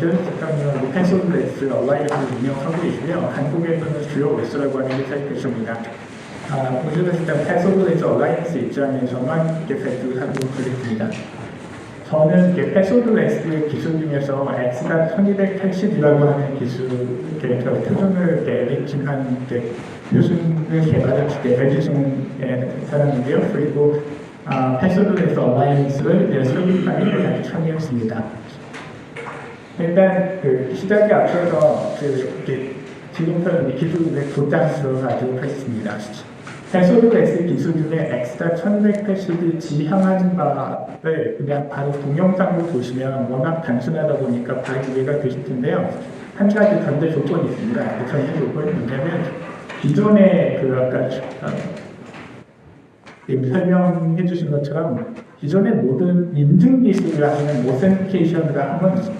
기존 시스템은 패스워드레스 온라인을 운영하고 있으며 한국에서는 주요 매수라고 하는 게 사이트입니다. 아, 보시다시피 패스워드레스 온라인스 입장에서만 이렇게 발표를 하고 그랬습니다. 저는 이렇게 패스워드레스 기술 중에서 X가 1280이라고 하는 기술, 이렇게 저 표준을 이렇게 요즘을 개발한 때 해주신 사람인데요. 그리고 아, 패스워드레스 온라인스를 네, 설립하는 데 같이 참여했습니다. 일단 그 시작에 앞서서 그 이렇게 지금부터 기술의 도장수로 가지고 하겠습니다. 패스워드레스 기술 중에 엑스타 1180이 지향하는 바를 그냥 바로 동영상으로 보시면 워낙 단순하다 보니까 바로 이해가 되실 텐데요. 한 가지 전제 조건이 있습니다. 그 전제 조건이 뭐냐면 기존의 그 아까 어, 설명해 주신 것처럼 기존의 모든 인증 기술을 하는 오센티케이션을 하면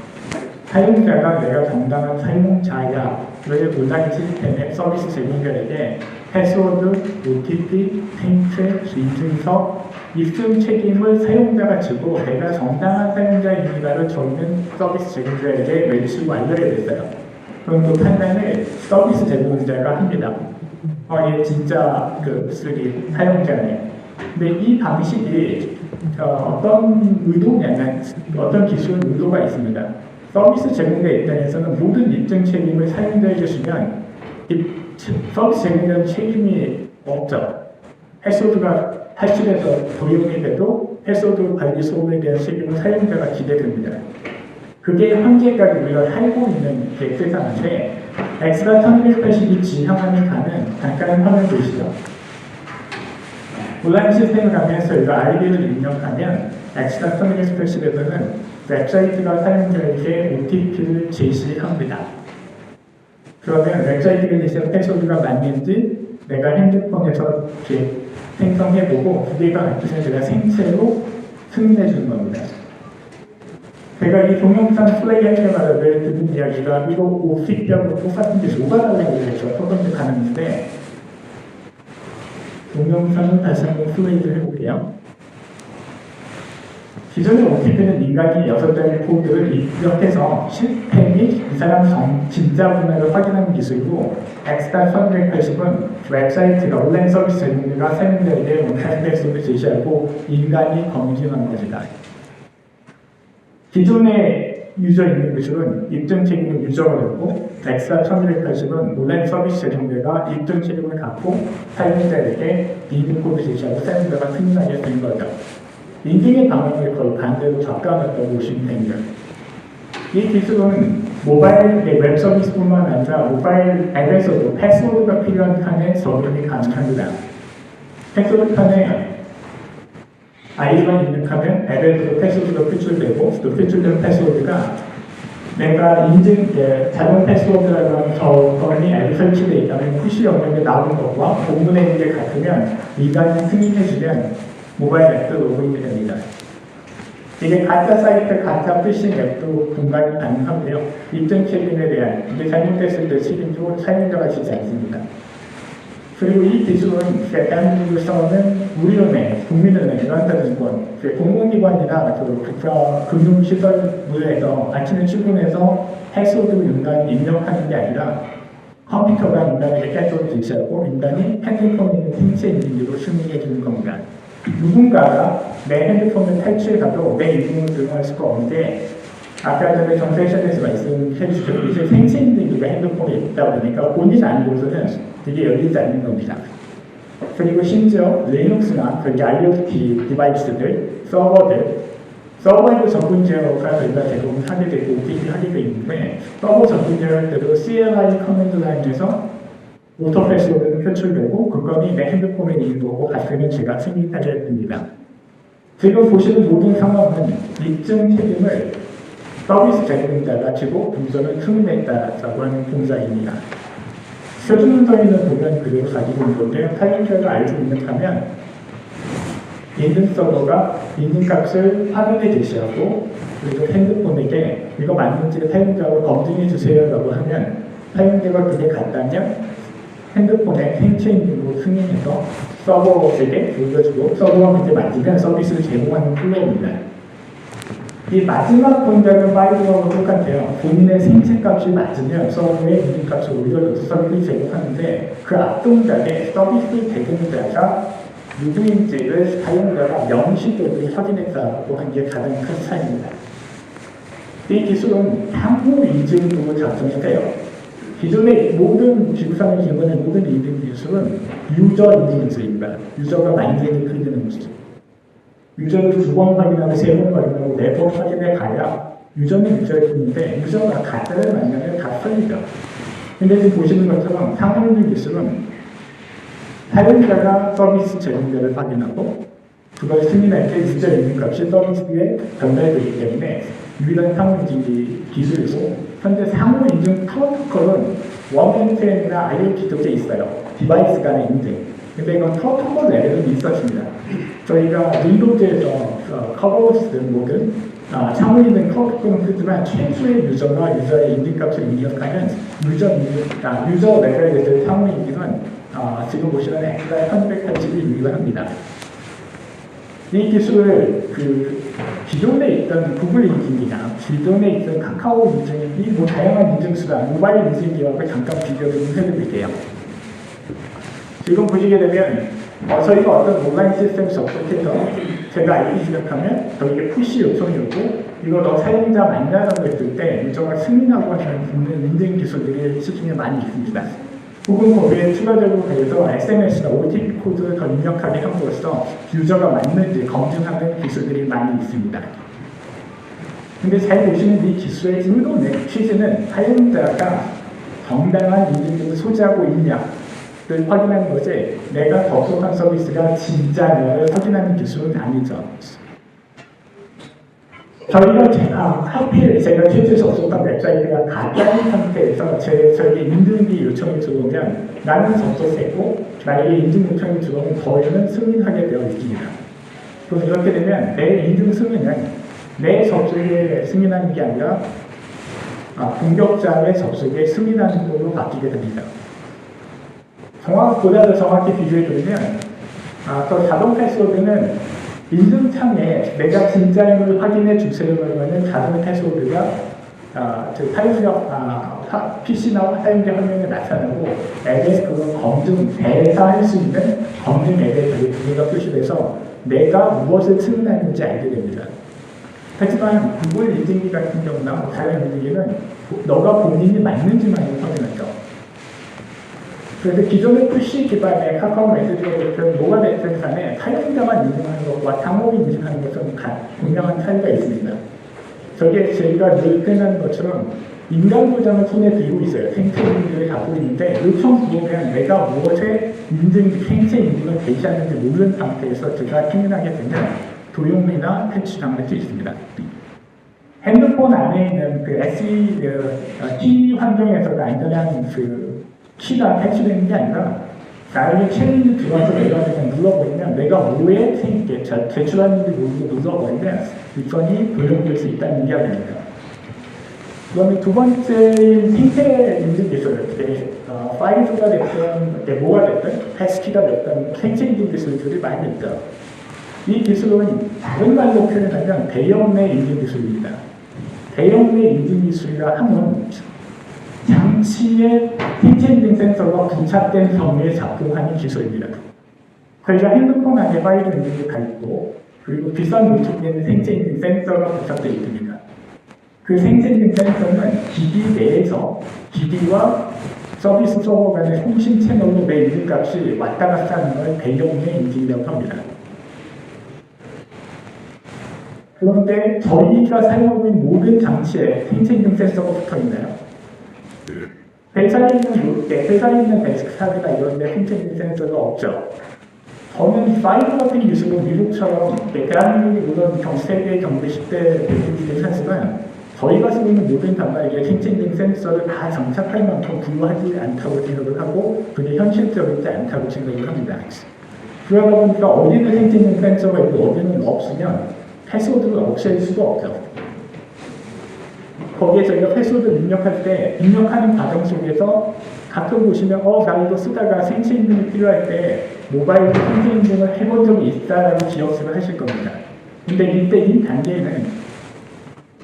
사용자가 내가 정당한 사용자야를 온라인 시스템의 서비스 제공자에게 패스워드, OTP, 생체, 인증서, 입증 책임을 사용자가 지고 내가 정당한 사용자입니다를 적는 서비스 제공자에게 외출 완료해야 됐어요. 그럼 그 판단을 서비스 제공자가 합니다. 어, 얘 진짜 그 쓰기 사용자네. 근데 이 방식이 어, 어떤 의도냐면 어떤 기술 의도가 있습니다. 서비스 제공자 입장에서는 모든 입증 책임을 사용자에게 주면 이 서비스 제공자 책임이 없죠. 패스워드가 탈출해서 도용이 돼도 패스워드 관리 소음에 대한 책임은 사용자가 기대됩니다. 그게 한계까지 우리가 알고 있는 게 세상인데 X가 1180이 지향하는 가는 잠깐 화면 보시죠. 온라인 시스템을 가면서 이거 아이디를 입력하면 X가 1180에서는 웹사이트가 사용자에게 OTP를 제시합니다. 그러면 웹사이트에 대해서 패스워드가 맞는지 내가 핸드폰에서 이렇게 생성해보고 두 개가 같으면 제가 생체로 승인해 주는 겁니다. 제가 이 동영상 플레이 할 때마다 늘 듣는 이야기가 이거 오피병으로 똑같은데 녹아달라고 했죠. 첫 번째 가능인데 동영상을 다시 한번 플레이를 해볼게요. 기존의 OTP는 인간이 여섯 자리 코드를 입력해서 시스템이 이 사람 정, 진짜 분야를 확인하는 기술이고 엑스타 1180은 웹사이트가 온라인 서비스 제공자가 사용자에게 원하는 백수를 제시하고 인간이 검증하는 것이다. 기존의 유저 있는 기술은 입증 책임을 유저가 갖고 엑스타 1180은 온라인 서비스 제공자가 입증 책임을 갖고 사용자에게 비밀 코드 제시하고 사용자가 승인하게 된 거죠. 인증의 방향이 거의 반대로 작가났다고 보시면 됩니다. 이 기술은 모바일 웹 서비스뿐만 아니라 모바일 앱에서도 패스워드가 필요한 칸에 적용이 가능합니다. 패스워드 칸에 아이디만 입력하면 앱에서도 패스워드가 표출되고 또 표출된 패스워드가 내가 인증, 예, 자동 패스워드라고 하는 저건이 앱에 설치되어 있다면 푸시 영역에 나오는 것과 본문에 있는 게 같으면 미간이 승인해주면 모바일 앱도 로그인이 됩니다. 이게 가짜 사이트, 가짜 피싱 앱도 분간이 가능한데요. 입증 책임에 대한 이게 잘못됐을 때 책임도 사용자가 지지 않습니다. 그리고 이 기술은 대한민국에서는 우리은행, 국민은행, 연한증권, 공공기관이나 그 국가 금융시설부에서 아침에 출근해서 패스워드 인간이 입력하는 게 아니라 컴퓨터가 인간에게 패스워드 제시하고 인간이 핸드폰에 있는 생체 인증으로 승인해 주는 겁니다. 누군가가 내 핸드폰을 탈취해가도 내 이름을 들어갈 수가 없는데 아까 전에 정 세션에서 말씀해 주셨고 이제 생생인들가 핸드폰에 있다 보니까 본인 아니고서는 되게 열리지 않는 겁니다. 그리고 심지어 리눅스나 그 IoT 디바이스들, 서버들, 서버에도 접근 제어가 저희가 대부분 하게 되고 OTP 하게 되어 있는데 서버 접근 때도 CLI 커맨드 라인에서 오토 패스워드는 표출되고 그건이 내 핸드폰에 있는 거고 같으면 제가 승인하게 됩니다. 지금 보시는 모든 상황은 입증 책임을 서비스 제공자가 지고 동선을 승인했다라고 하는 동작입니다. 표준 문서에는 보면 그대로 가지고 있는 건데 사용자가 알고 있는다면 인증 서버가 인증 값을 화면에 제시하고 그리고 핸드폰에게 이거 맞는지 사용자가 검증해 주세요라고 하면 사용자가 그게 같다면 핸드폰에 생체 인증으로 승인해서 서버에게 돌려주고 서버가 그때 만지면 서비스를 제공하는 플레이입니다. 이 마지막 동작은 파이브하고 똑같아요. 본인의 생체 값이 맞으면 서버의 인증 값을 올려줘서 서비스 제공하는데 그 앞 동작에 서비스 제공자가 누구인지를 사용자가 명시적으로 확인했다고 하는 게 가장 큰 차이입니다. 이 기술은 향후 인증으로 작성해요. 기존의 모든 지구상의 기본의 모든 인증 기술은 유저 인증 기술입니다. 유저가 마인드를 크리는 모습. 유저를 두 번 확인하고 세 번 확인하고 네 번 확인해 가야 유저는 유저일 뿐인데 유저가 가짜를 만나면 다 틀리죠. 근데 지금 보시는 것처럼 상호인증 기술은 사용자가 서비스 제공자를 확인하고 그걸 승인할 때 유저 인증값이 서비스에 전달되기 때문에 유일한 상호인증 기술이고 현재 상호 인증 프로토콜은 원앤텐이나 IoT 쪽에 있어요. 디바이스 간의 인증. 근데 이건 프로토콜 레벨은 있었습니다. 저희가 윈도우즈에서 어, 커버스 모든 아, 상호 인증 프로토콜은 쓰지만 최초의 유저가 유저의 인증값을 입력하는 유저 인증, 아, 유저 레벨에서의 상호 인증은 아, 지금 보시는 엑셀 1180이 유효합니다. 이 기술을 그 기존에 있던 구글 인증이나 기존에 있던 카카오 인증이 뭐 다양한 인증수가 모바일 인증기하고 잠깐 비교를 좀 해드릴게요. 지금 보시게 되면 어, 저희가 어떤 온라인 시스템 접속해서 제가 IP 시작하면 저에게 푸시 요청이 오고 이거 너 사용자 맞냐라고 했을 때 유저가 승인하고 하는 인증 기술들이 시중에 많이 있습니다. 혹은 거기에 추가적으로 그래서 SMS나 OTP 코드를 더 입력하게 함으로써 유저가 맞는지 검증하는 기술들이 많이 있습니다. 근데 잘 보시는 이 기술의 의도는 취지는 사용자가 정당한 인증을 소지하고 있냐를 확인하는 것이 내가 접속한 서비스가 진짜냐를 확인하는 기술은 아니죠. 저희가 제가 하필 제가 실제 접속한 웹사이트가 가짜인 상태에서 제 저에게 인증기 요청이 들어오면 나는 접속했고 나에게 인증 요청이 들어오면 저희는 승인하게 되어 있습니다. 그럼 이렇게 되면 내 인증 승인은 내 접속에 승인하는 게 아니라 아, 공격자의 접속에 승인하는 걸로 바뀌게 됩니다. 정확 보다 더 정확히 비교해 드리면 아, 또 자동 패스워드는 인증창에 내가 진짜임을 확인해 주세요라고 하는 자동 패스워드가 아, 저 사용자 아, 화- PC나 사용자 화면에 나타나고 앱에서 그걸 검증 대사할 수 있는 검증 앱에 개가 표시돼서 내가 무엇을 승인하는지 알게 됩니다. 하지만 구글 인증기 같은 경우나 다른 인증기는 너가 본인이 맞는지만 확인하죠. 그래서 기존의 푸시 기반의 카카오 메시지가 뭐가 됐든 간에 사용자만 인증하는 것과 상호이 인증하는 것은 가- 분명한 차이가 있습니다. 저게 저희가 늘 표현하는 것처럼 인간 도장을 손에 들고 있어요. 생체 인증을 갖고 있는데 요청 들어오면 내가 무엇에 인증, 생체 인증을 제시하는지 모르는 상태에서 제가 승인하게 되면 도용이나 패치 당할 수 있습니다. 핸드폰 안에 있는 그 SE 그, 어, T 환경에서도 안전한 그 키가 패치되는 게 아니라 나에게 챌린지 들어와서 내가 그냥 눌러버리면 내가 뭐에 생게 제출하는지 모르고 눌러버리면 유선이 도용될 수 있다는 이야기입니다. 그다음에 두 번째인 생체 인증 기술, 어, 파일즈가 됐든 이렇게 뭐가 됐든 패스키가 됐든 생체 인증 기술들이 많이 있죠. 이 기술은 다른 말로 표현하면 대형 내 인증 기술입니다. 대형 내 인증 기술이라 함은 장치에 생체 인증 센서가 부착된 경우에 작동하는 기술입니다. 저희가 핸드폰 안에 파일 인증이 다 있고 그리고 비싼 노트북에는 생체 인증 센서가 부착되어 있습니다. 그 생체 인증 센서는 기기 내에서 기기와 서비스 서버 간의 통신 채널로 내 인증값이 왔다 갔다 하는 걸 대용의 인증이라고 합니다. 그런데 저희가 사용하고 있는 모든 장치에 생체 인증 센서가 붙어 있나요? 회사에 있는 롯데, 회사에 있는 데스크탑이나 이런 데 인증 센서가 없죠. 저는 파이브 같은 기술은 미국처럼 대한민국이 물론 경 세계 경제 10대 대국이 괜찮지만 저희가 쓰고 있는 모든 단말기에 생체 인증 센서를 다 장착할 만큼 부유하지 않다고 생각을 하고 그게 현실적이지 않다고 생각을 합니다. 그러다 보니까 어디는 생체 인증 센서가 있고 어디는 없으면 패스워드를 없앨 수가 없죠. 거기에 저희가 패스워드를 입력할 때 입력하는 과정 속에서 가끔 보시면 어, 나 이거 쓰다가 생체 인증이 필요할 때 모바일로 생체 인증을 해본 적이 있다라고 기억을 하실 겁니다. 근데 이때 이 단계에는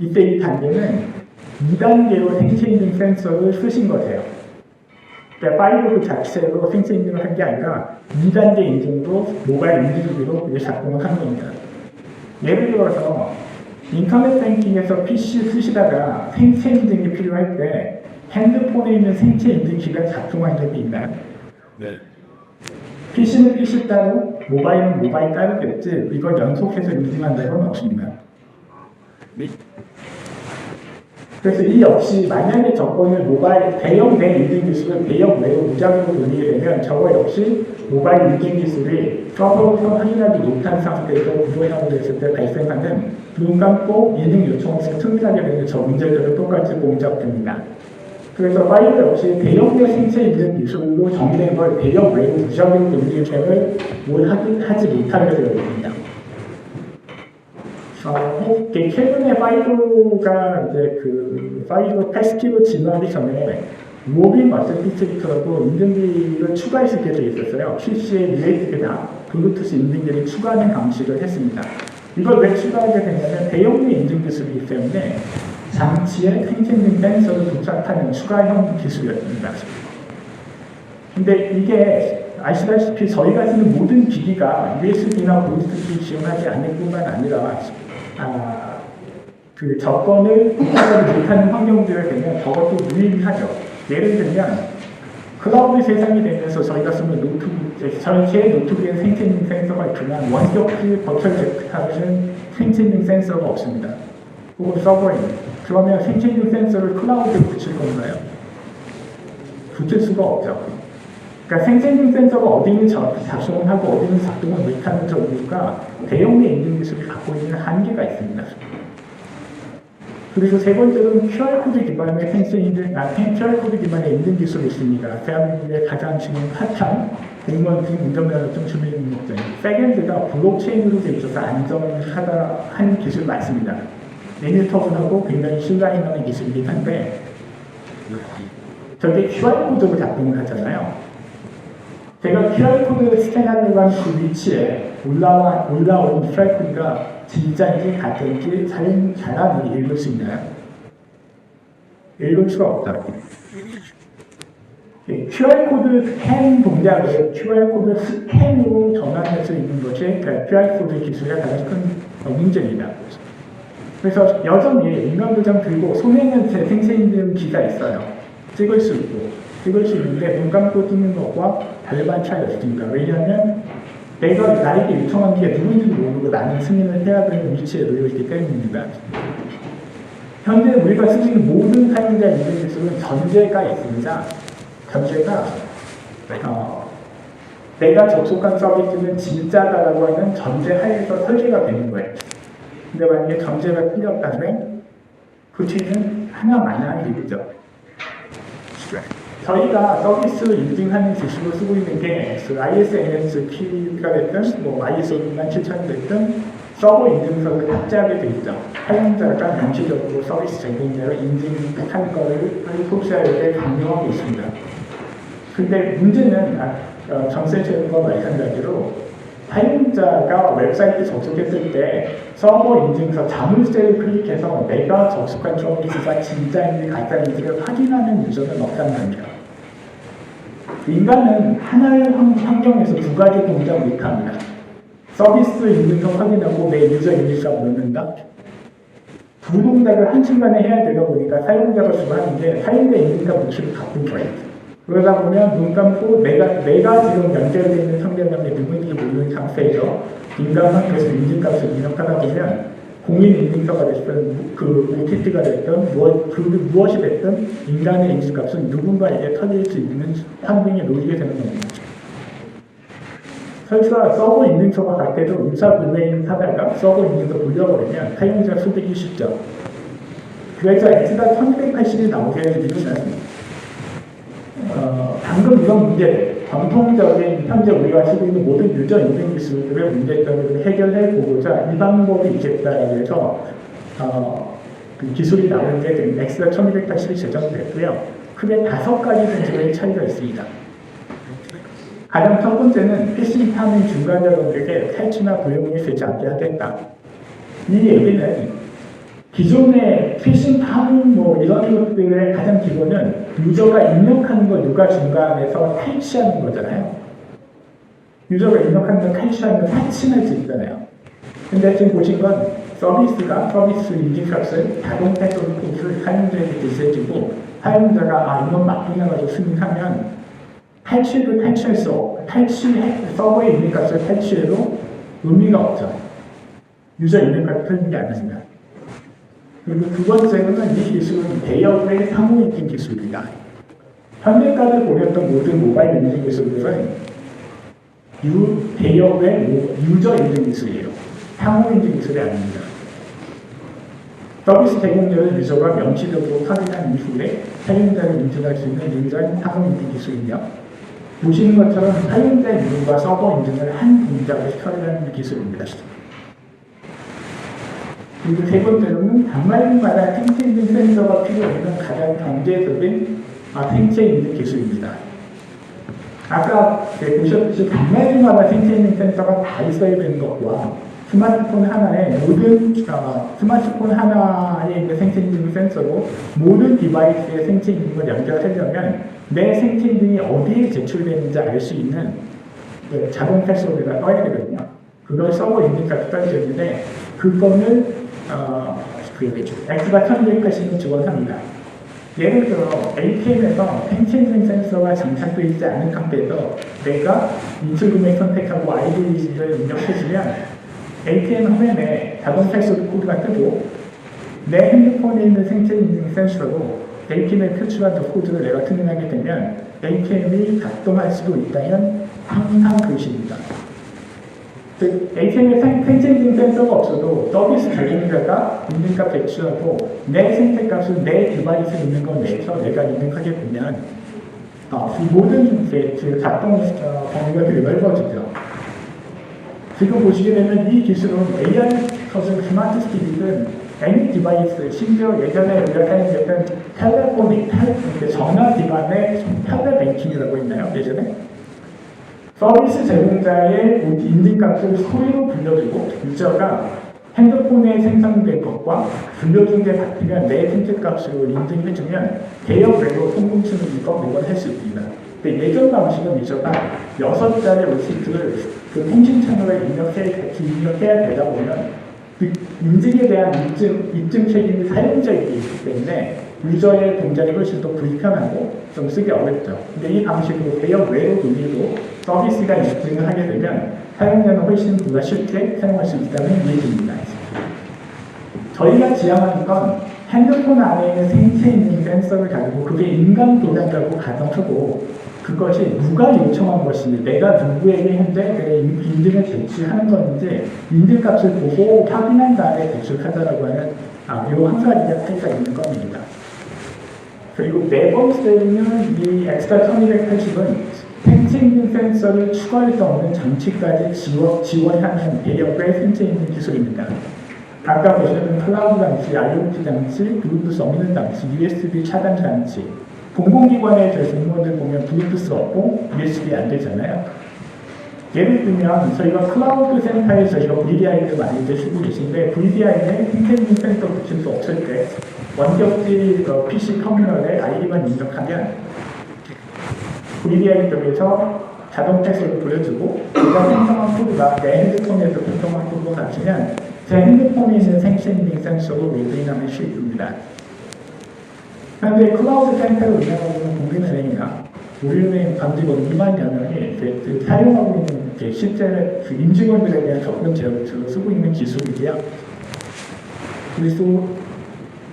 이때 이 단계는 2단계로 생체 인증 센서를 쓰신 거세요. 그러니까 파일로그 자체로 생체 인증을 한 게 아니라 2단계 인증도 모바일 인증기로 이제 작동을 한 겁니다. 예를 들어서 인터넷 뱅킹에서 PC 쓰시다가 생체 인증이 필요할 때 핸드폰에 있는 생체 인증 기가 작동한 적이 있나요? 네. PC는 PC 따로, 모바일은 모바일 따로겠지. 이걸 연속해서 인증한다는 건 없습니다. 네. 그래서 이 역시 만약에 저거를 모바일 대형 내 인증 기술을 대형 내로 무작위로 돌리게 되면 저거 역시 모바일 인증 기술이 서버에서 확인하지 못한 상태에서 구조해하고 됐을 때 발생하는 눈 감고 인증 요청을 승인하게 되는 저 문제들을 똑같이 공작됩니다. 그래서 파일 역시 대형 내 생체 인증 기술로 정의된 걸 대형 무작위로 돌리는 셈을 뭘 하지, 하지 못하게 되어 있습니다. 어, 최근에 파이로가 이제 그 파이로 패스키로 진화하기 전에 로빈 어센티케이터라고 인증기를 있게 돼 있었어요. PC에 USB나 블루투스 인증기를 추가하는 방식을 했습니다. 이걸 왜 추가하게 되냐면 대용량 인증 기술이기 때문에 장치에 생체인증 센서를 도착하는 추가형 기술이었습니다. 근데 이게 아시다시피 저희가 쓰는 모든 기기가 USB나 블루투스 지원하지 않을 뿐만 아니라 아, 그 접근을 도착하지 못하는 환경들에 되면 저것도 유의하죠. 예를 들면 클라우드 세상이 되면서 저희가 쓰는 노트북, 제 노트북에 생체인증 센서가 있지만 원격지 버추얼 데스크탑에는 생체인증 센서가 없습니다. 혹은 서버에 그러면 생체인증 센서를 클라우드에 붙일 건가요? 붙일 수가 없죠. 그러니까 생체인증 센서가 어디는 작동을 하고 어디는 작동을 못하는 저 이유가 대용의 인증 기술이 갖고 있는 한계가 있습니다. 그리고 세 번째로는 QR코드 기반의 인증, 아, QR코드 기반의 인증 기술이 있습니다. 대한민국의 가장 지금 핫한 공무원 등 운전면허증 주민 등록증. 백엔드가 블록체인으로 되어 있어서 안전하다 한 기술 맞습니다. 레미터블하고 굉장히 신뢰할 만한 기술이긴 한데 저게 QR코드로 작동을 하잖아요. 제가 QR코드 스캔하려고 한그 위치에 올라와, 올라온 QR코드가 진짜인지 가짜인지 잘, 잘하니 읽을 수 있나요? 읽을 수가 없다. 예, QR코드 스캔 동작을 QR코드 스캔으로 전환할 수 있는 것이 그 QR코드 기술의 가장 큰 어, 문제입니다. 그래서 여전히 인간도장 들고 손에 있는 제 생체인증 기가 있어요. 찍을 수 있고 찍을 수 있는데 눈 감고 찍는 것과 별반 차이가 있습니다. 왜냐하면 내가 나에게 요청한 게 누구인지 모르고 나는 승인을 해야 되는 위치에 놓여 있기 때문입니다. 현재 우리가 쓰고 있는 모든 사용자 인증 기술은 전제가 있습니다. 전제가 어, 내가 접속한 서비스는 진짜다라고 하는 전제 하에서 설계가 되는 거예요. 근데 만약에 전제가 틀렸다면 그 취지는 하나만한 얘기죠. 저희가 서비스 인증하는 기술을 쓰고 있는 게그 ISMS 키가 됐든 뭐 ISO 27000이 됐든 서버 인증서를 탑재하게 돼 있죠. 사용자가 명시적으로 서비스 제공자를 인증할 거를 소비자에게 강요하고 있습니다. 근데 문제는 아, 어, 정세체과 마찬가지로 사용자가 웹사이트 접속했을 때 서버 인증서 자물쇠를 클릭해서 내가 접속한 서비스가 진짜인지 가짜인지를 확인하는 유저는 없단 말이에요. 인간은 하나의 환- 환경에서 두 가지 동작을 못합니다. 서비스 인증서 확인하고 내 유저 인증값 넣는다. 두 동작을 한순간에 해야 되다 보니까 사용자가 게 사용자 인증값 노출을 바꾼 거예요. 그러다 보면 눈 감고 내가, 내가 지금 연결되어 있는 상대방이 누구인지 모르는 상태에서 인간 상태에서 인증값을 입력하다 보면 공인 인증서가 됐든 그 OTT가 됐든 무엇, 그 무엇이 됐든 인간의 인증값은 누군가에게 터질 수 있는 환경에 놓이게 되는 겁니다. 설사 서버 인증서가 갈 때도 의사 불매인 하다가 서버 인증서 돌려버리면 사용자 수백이 쉽죠. 그래서 X가 1280이 나오게 된 이유는 어, 방금 이런 문제, 전통적인 현재 우리가 쓰고 있는 모든 유저 인증 기술들의 문제점을 해결해 보고자 이 방법이 있겠다라고 해서 어, 그 기술이 나온 게 지금 X가 1280이 제정됐고요. 크게 다섯 가지 정도의 차이가 있습니다. 가장 첫 번째는 PC 파는 중간자분들에게 탈취나 불용이 되지 않게 하겠다. 이 얘기는 기존의 피싱 파밍 뭐 이런 것들의 가장 기본은 유저가 입력하는 거 누가 중간에서 탈취하는 거잖아요. 유저가 입력하는 거 탈취하는 거 사칭할 수 있잖아요. 근데 지금 보신 건 서비스가 서비스 인증값을 자동 패턴 코드를 사용자에게 제시해주고 사용자가 아 이건 맞구나가지고 승인하면 수 없, 탈취 서버에 있는 값을 탈취해도 의미가 없죠. 유저 있는 값을 틀린 게 아닙니다. 그리고 두 번째로는 이 기술은 대여의 상호 인증 기술입니다. 현대까지 보였던 모든 모바일 인증 기술들은 유, 대여의 모- 유저 인증 기술이에요. 상호 인증 기술이 아닙니다. 서비스 제공자를 유저가 명시적으로 확인한 이후에 사용자를 인증할 수 있는 유전 상호 인증 기술이며 보시는 것처럼 사용자 이름과 서버 인증을 한 동작으로 처리하는 기술입니다. 그리고 세 번째로는 단말마다 생체 인증 센서가 필요하는 가장 경제적인 아, 생체 인증 기술입니다. 아까 네, 보셨듯이 단말마다 생체 인증 센서가 다 있어야 되는 것과 스마트폰 하나에 모든 어, 스마트폰 하나에 있는 생체 인증 센서로 모든 디바이스의 생체 인증을 연결하려면 내 생체 인증이 어디에 제출되는지 알 수 있는 그 자동 패스워드가 떠야 되거든요. 그걸 서버 인증까지 떠야 되는데 그거는 어, 그 X가 1280을 지원합니다. 예를 들어 ATM에서 생체 인증 센서가 장착되어 있지 않은 상태에서 내가 인출금액 선택하고 아이디를 입력해주면 ATM 화면에 자동 패스워드 코드가 뜨고 내 핸드폰에 있는 생체 인증 센서로 ATM에 표출한 그 코드를 내가 틀림하게 되면 ATM이 작동할 수도 있다는 항상 글씨입니다. 즉, ATM에 인증 센서가 없어도 서비스 제공자가 인증값 배치하고 내 생체값을 내 디바이스에 있는 걸 내서 내가 인증하게 되면 아, 그 모든 이제 그 작동 어, 범위가 되게 넓어지죠. 지금 보시게 되면 이 기술은 AI 컷은 스마트 스틱이든 애니 디바이스, 심지어 예전에 우리가 사용했던 텔레포닉, 텔, 전화 기반의 텔레뱅킹이라고 있나요? 예전에? 서비스 제공자의 인증값을 소리로 불려주고 유저가 핸드폰에 생성된 것과 불려준 게 같으면 내 생체값으로 인증해주면 대역 외로 통공치는 거 매번 할 수 있습니다. 근데 예전 방식은 유저가 여섯 자리 오시트를 그 통신 채널에 입력해, 입력해야 되다 보면 그 인증에 대한 입증, 입증 책임이 사용자에게 있기 때문에 유저의 동작이 훨씬 더 불편하고 좀 쓰기 어렵죠. 근데 이 방식으로 대역 외로 돌리고 서비스가 입증을 하게 되면 사용자는 훨씬 보다 쉽게 사용할 수 있다는 얘기입니다. 저희가 지향하는 건 핸드폰 안에 있는 생체 인증 센서를 가지고 그게 인간 도장이라고 가정하고 그것이 누가 요청한 것인지 내가 누구에게 현재 인증을 제출하는 건지 인증값을 보고 확인한 다음에 제출하자라고 하는 아, 요 한 가지가 차이가 있는 겁니다. 그리고 네 번째는 이 엑스트라 1280은 생체 인증 센서를 추가할 수 없는 장치까지 지원, 지원하는 대역의 생체 인증 기술입니다. 아까 보시는 클라우드 장치, IoT 장치, 블루투스 없는 장치, USB 차단 장치, 공공기관의 저희 공무원들 보면 블루투스 없고 USB 안 되잖아요. 예를 들면 저희가 클라우드 센터에 저희가 VDI를 많이 이제 쓰고 계신데 VDI는 인텔링 센터 붙일 수 없을 때 원격지 어, PC 터미널에 아이디만 입력하면 VDI 쪽에서 자동 패스를 보여주고 내가 생성한 코드가 내 핸드폰에서 생성한 코드가 같으면 제 핸드폰에 있는 생체인증 센서로 로그인하면 쉽습니다. 현재 클라우드 센터를 운영하고 있는 국민은행이나 우리은행 관직원 2만여 명이 이제 그 사용하고 있는 실제 그 임직원들에 대한 접근 제어를 쓰고 있는 기술이고요. 그리고 네,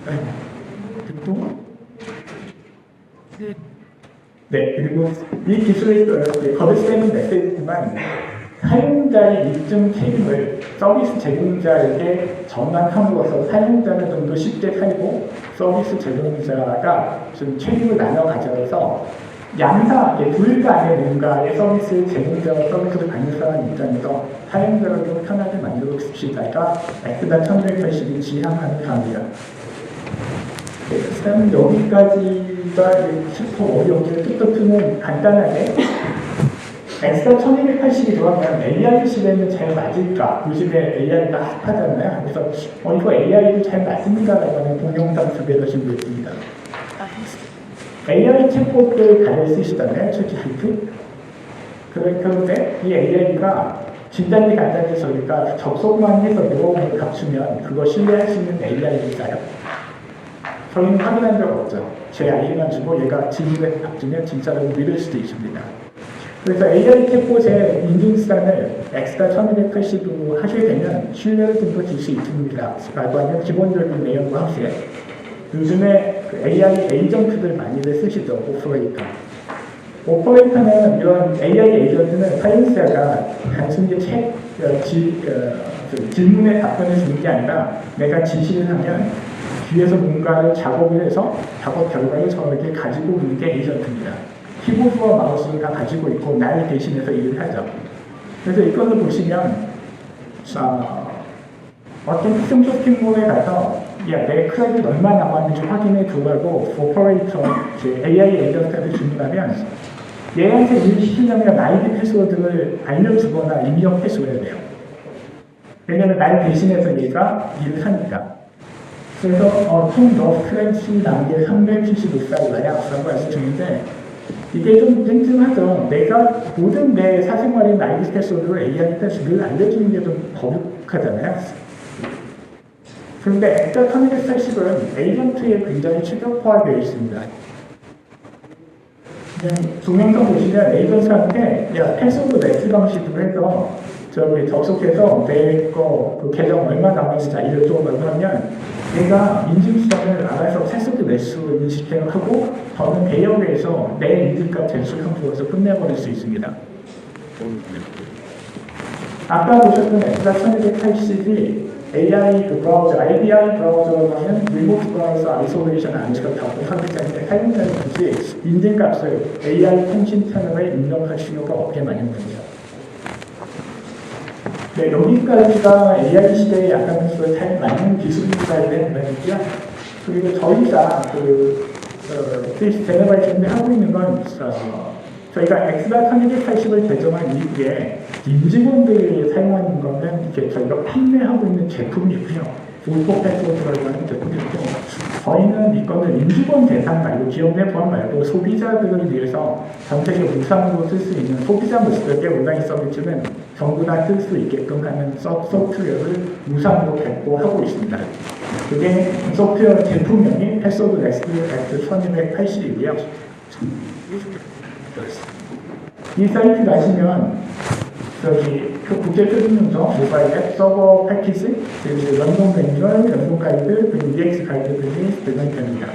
그리고 네, 그리고 이 기술의 거듭되는 메시지지만 사용자의 입증 책임을 서비스 제공자에게 전환함으로써 사용자는 좀 더 쉽게 살고 서비스 제공자가 좀 책임을 나눠 가져서 양사, 이제 둘 간의 뭔가의 서비스 제공자와 서비스를 받는 사람 입장에서 사용자를 좀 편하게 만들어 줍시다가 엑스다 1180이 지향하는 강의야. 네, 일단 여기까지가 슈퍼 어려운 뜻도트는 간단하게 X가 1280이 들어가면 AI 시대는 잘 맞을까? 요즘에 AI가 핫하잖아요. 그래서 어, 이거 AI도 잘 맞습니다라고 하는 동영상 소개를 준비했습니다. AI 챗봇을 잘 쓰시잖아요. 그래- 그런데 이 AI가 진단이 간단해서 그러니까 접속만 해서 요금을 갖추면 그거 신뢰할 수 있는 AI일까요? 저희는 확인한 적 없죠. 제 아이만 주고 얘가 질문을 답주면 진짜로 믿을 수도 있습니다. 그래서 AI 챗봇의 인증수단을 X가 1280으로 하게 되면 신뢰를 좀 더 줄 수 있습니다. 라고 하는 기본적인 내용과 함께 요즘에 그 AI 에이전트들 많이들 쓰시죠. 오퍼레이터. 오퍼레이터는 이런 AI 에이전트는 사용자가 단순히 책, 어, 지, 어, 그 질문에 답변을 주는 게 아니라 내가 지시를 하면 뒤에서 뭔가를 작업을 해서 작업 결과를 저에게 가지고 있는 게 에이전트입니다. 키보드와 마우스를 다 가지고 있고 날 대신해서 일을 하죠. 그래서 이것을 보시면 어, 어떤 특정 쇼핑몰에 가서 야, 내 크레딧 얼마 남았는지 확인해 주라고 오퍼레이터 그 AI 에이전트한테 주문하면 얘한테 일을 시키려면 나이드 패스워드를 알려주거나 입력해 줘야 돼요. 왜냐면 날 대신해서 얘가 일을 하니까. 그래서 어, 총너 크레딧 단계 375달러야 라고 주는데 이게 좀 찜찜하죠. 내가 모든 내 사생활의 나이드 패스워드를 AI한테 늘 알려주는 게 좀 거북하잖아요. 그런데 엑셀 터미널 셋식은 에이전트에 굉장히 최적화되어 있습니다. 동영상 보시면 에이전트한테 야 패스워드 내기 방식으로 해서 저기 접속해서 내거그 계정 얼마 남았는지 알려줘라고 하면 내가 인증수단을 알아서 패스워드 내수 인식을 하고 저는 대역에서 내 인증값 대수를 주어서 끝내버릴 수 있습니다. 아까 보셨던 엑스라 1280이 AI 그 브라우저, IBI 브라우저라고 하는 리모트 브라우저 아이솔레이션 안식었다고 하기 때문에 사용자는 굳이 인증값을 AI 통신 채널에 입력할 필요가 없게 만듭니다. 네, 여기까지가 AI 시대에 약간 그잘 맞는 기술이라고 말이죠. 그리고 저희가 그, 어, 제네발 준비하고 있는 건, 어, 저희가 엑스바 1280을 개정한 이후에 임직원들이 사용하는 거는 이제 저희가 판매하고 있는 제품이고요. 불법 패스워드라고 하는 제품이고 저희는 이거는 임직원 대상 말고 기업 내 포함 말고 소비자들을 위해서 전 세계 무상으로 쓸 수 있는 소비자 모습의 온라인 서비스는 다쓸수 있게끔 하는 서- 소프트웨어를 무상으로 배포하고 있습니다. 그게 소프트웨어 제품명이 패스워드 렉스 X 1280이고요. 이 사이트 가시면 저기 그 국제 표준문서 모바일 앱 서버 패키지 그리고 연동 매뉴얼, 연동 가이드 그리고 EX 가이드들이 등장됩니다.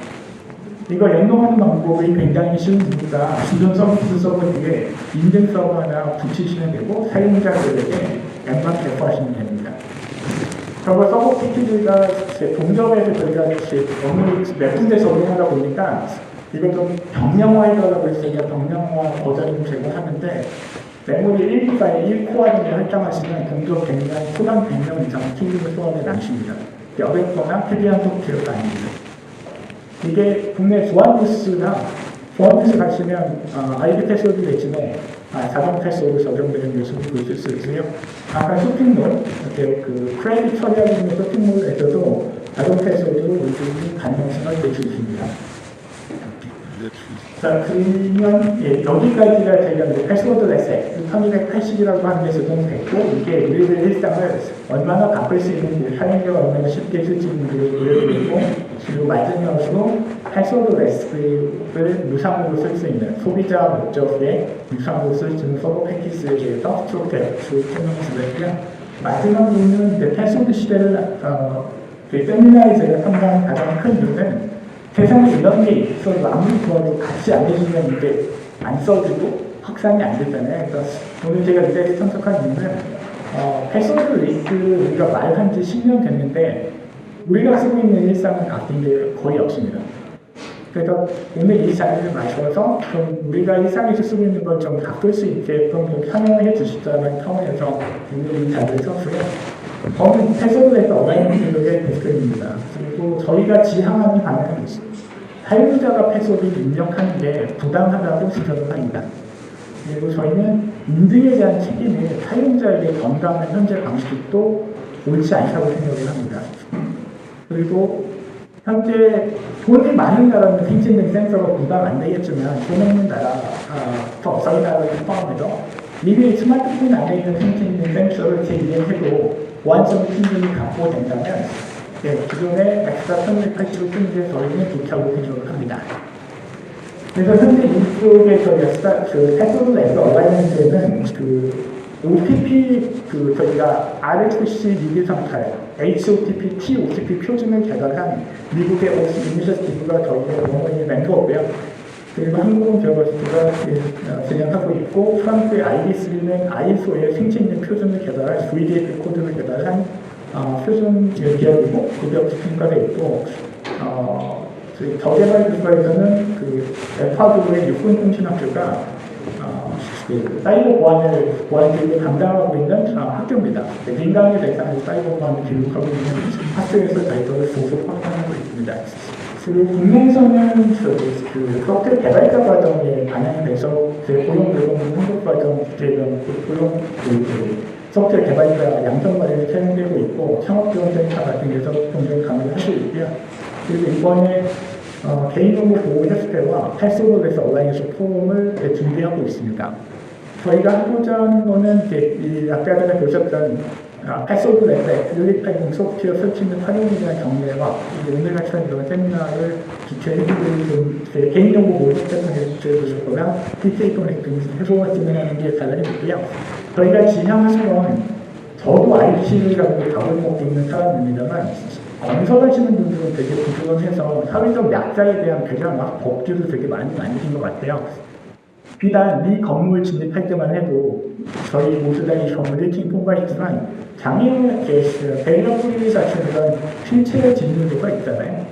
이거 연동하는 방법이 굉장히 쉬운 이유가 기존 서비스 서버 뒤에 인증 서버 하나 붙이시면 되고 사용자들에게 앱만 배포하시면 됩니다. 저거 서버 패키지가 제 동접에서 저희가 업무를 몇 군데서 운영하다 보니까 이걸 좀 병명화해달라고 했으니까 병명화 버전을 제공하는데 메모리 1기가에 1코어를 할당하시면 동접 100명, 초당 100명 이상 킬링을 소환해 놨습니다. 어렵거나 특이한 소프트웨어가 아닙니다. 이게 국내 조합뉴스나 조합뉴스 가시면 어, 아이디 패스워드 대신에 아, 자동 패스워드 적용되는 뉴스를 보실 수 있고요. 아까 쇼핑몰, 이렇게 그 크레딧 처리하고 있는 쇼핑몰에서도 자동 패스워드로 요즘 가능성을 내주십니다. 자, 그러면 예, 여기까지가 저희가 이제 패스워드 레셋 1280이라고 하는 게 적용됐고 이게 우리들 일상을 얼마나 바꿀 수 있는지 사용자가 얼마나 쉽게 쓸 수 있는지 보여드리고 그리고 마지막으로 패스워드 레셋을 무상으로 쓸 수 있는 소비자 목적에 무상으로 쓸 수 있는 서버 패키지에 대해서 쭉 설명드렸고요. 마지막으로는 패스워드 시대를 어, 그 세미나에 제가 참가한 가장 큰 이유는 세상에 이런 게 있어도 아무리 좋아도 같이 안 해주면 이게 안 써지고 확산이 안 되잖아요. 그래서 오늘 제가 이제 참석한 이유는 어, 패스워드 리스트를 우리가 말한 지 10년 됐는데 우리가 쓰고 있는 일상은 바뀐 게 거의 없습니다. 그래서 오늘 이 자리를 마셔서 좀 우리가 일상에서 쓰고 있는 걸 좀 바꿀 수 있게끔 좀 설명해 주시자는 차원에서 오늘 이 자리를 썼고요. 저는 패스워드에서 어라인 교육의 대표입니다. 그리고 저희가 지향하는 바는 사용자가 패스워드를 입력하는 게 부당하다고 지적을 합니다. 그리고 저희는 인증에 대한 책임이 사용자에게 전가하는 현재 방식도 옳지 않다고 생각을 합니다. 그리고 현재 돈이 많은 나라는 생체능 센서가 부담 안 되겠지만 돈 없는 나라, 아, 더 저희 나라를 포함해서 미리 스마트폰 안에 있는 생체능 센서를 제이해도 보안성 충분히 갖고 된다면 네, 기존의 1680을 쓰는 게 저희는 좋다고 생각을 합니다. 그래서 현재 이쪽에 저희가 스타, 그 패스워드에서 얼라이먼트는 그 OTP 그 저희가 RFC 리뷰 상태 HOTP, TOTP 표준을 개발한 미국의 오스 이니셔티브가 저희의 원원이 멘토고요. 그리고 한국은 제가 진행하고 있고 프랑스의 IB3는 ISO의 생체 있는 표준을 개발한 VDF 코드를 개발한 어, 표준 기업이고 그게 스팀과에 있고 어, 저개발 기술에서는 그 에콰도르의 육군 통신학교가 어, 그 사이버 보안을 보안 교육을 담당하고 있는 어, 학교입니다. 네, 민간의 대상으로 사이버 보안을 교육하고 있는 학교에서 저희들을 소속 확장하고 있습니다. 그 국내에서는 그, 그 소프트웨어 개발자 과정에 반영이 돼서 그 고용 노동 한국 과정 지금 그 고용 그, 그 소프트웨어 개발자 양성 과정이 사용되고 있고 창업 지원센터 같은 데서 종종 강의를 하고 있고요. 그리고 이번에 어, 개인정보 보호 협회와 패스워드에서 온라인에서 포럼을 이제 준비하고 있습니다. 저희가 하고자 하는 거는 이제 이 아까 전에 보셨던 아, 패스워드 랩의 릴리파이밍 소프트웨어 설치 및 활용에 대한 경례와 이제 오늘 같은 이런 세미나를 주최해주는 좀제 개인정보 보호 협회에서 주최해주셨거나 PTA 커넥팅 해소가 진행하는 게 달라지고요. 저희가 지향하는 건 저도 갖고 밥을 먹고 있는 사람입니다만 건설하시는 분들은 되게 부지런해서 사회적 약자에 대한 배려나 법규를 되게 많이 만드신 것 같아요. 비단 이 건물 진입할 때만 해도 저희 모두 다이 건물 1층 통과했지만 장애인의 배려 뿌리 자체는 신체의 진입도가 있잖아요.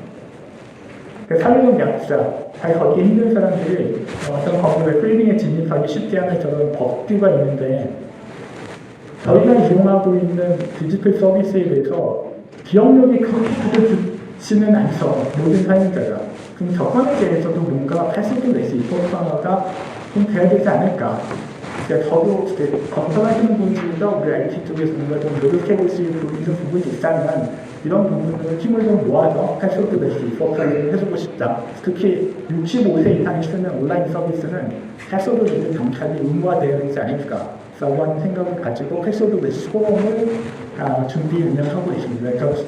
그 사회적 약자, 잘 걷기 힘든 사람들이 어떤 건물에 프리딩에 진입하기 쉽지 않은 저런 법규가 있는데 저희가 이용하고 있는 디지털 서비스에 대해서 기억력이 그렇게 좋지는 않죠. 모든 사용자가. 그럼 저번에 대해서도 뭔가 낼수 있고 하나가 좀 돼야 되지 않을까. 그러니까 저도 이제 건설하시는 분들도 우리 IT 쪽에서 뭔가 좀 노력해 볼 수 있는 부분이 있다면 이런 부분을 힘을 좀 모아서 패스워드 낼수 있도록 해주고 싶다. 특히 65세 이상이 쓰는 온라인 서비스는 패스워드 내는 정착이 의무화되어야 되지 않을까. 라고 하는 생각을 가지고 패스워드 매스 포럼을 아, 준비 운영하고 있습니다. 그래서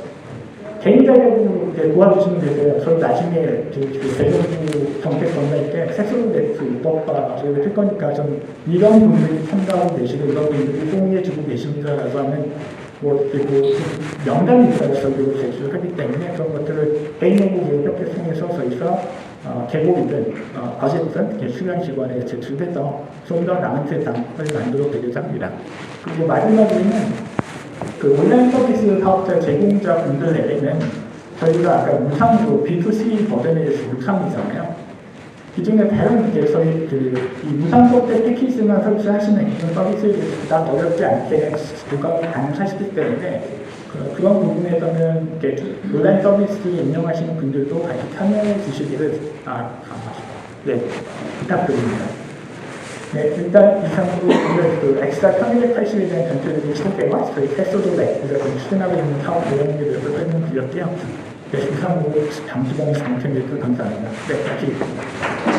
개인 자격으로 이제 도와주시면 되세요. 저는 나중에 그 대정부 정책 건널 때 매스 입법화 저희를 할 거니까 좀 이런 분들이 참가하고 계시고 이런 분들이 호응해주고 계십니다라고 하는 뭐 그리고 명단이 있어요. 저희로 제출을 하기 때문에 그런 것들을 개인정보 협회 통해서 저희가 어, 계곡이든 어, 과제든 수련 기관에 제출해서 좀 더 나은 세상을 만들어 드리자 합니다. 그리고 마지막으로는 그 온라인 서비스 사업자 제공자 분들에게는 저희가 아까 무상으로 B2C 버전에 대해서 무상이잖아요. 기존에 다른 이제 저희 그이 무상 소프트 패키지만 설치하시는 이런 서비스에 대해서 부담 어렵지 않게 부과가 가능하시기 때문에 그, 그런 부분에서는 이제 온라인 서비스 운영하시는 분들도 같이 참여해 주시기를 아, 아, 네, 부탁드립니다. 네, 일단 이상으로 오늘 그 엑스트라 1180에 대한 전체적인 소개와 저희 렉에서 추진하고 있는 사업 내용에 대해서 설명드렸고요. 네, 이상으로 장시간 방청해주셔서 감사합니다. 네, 다시.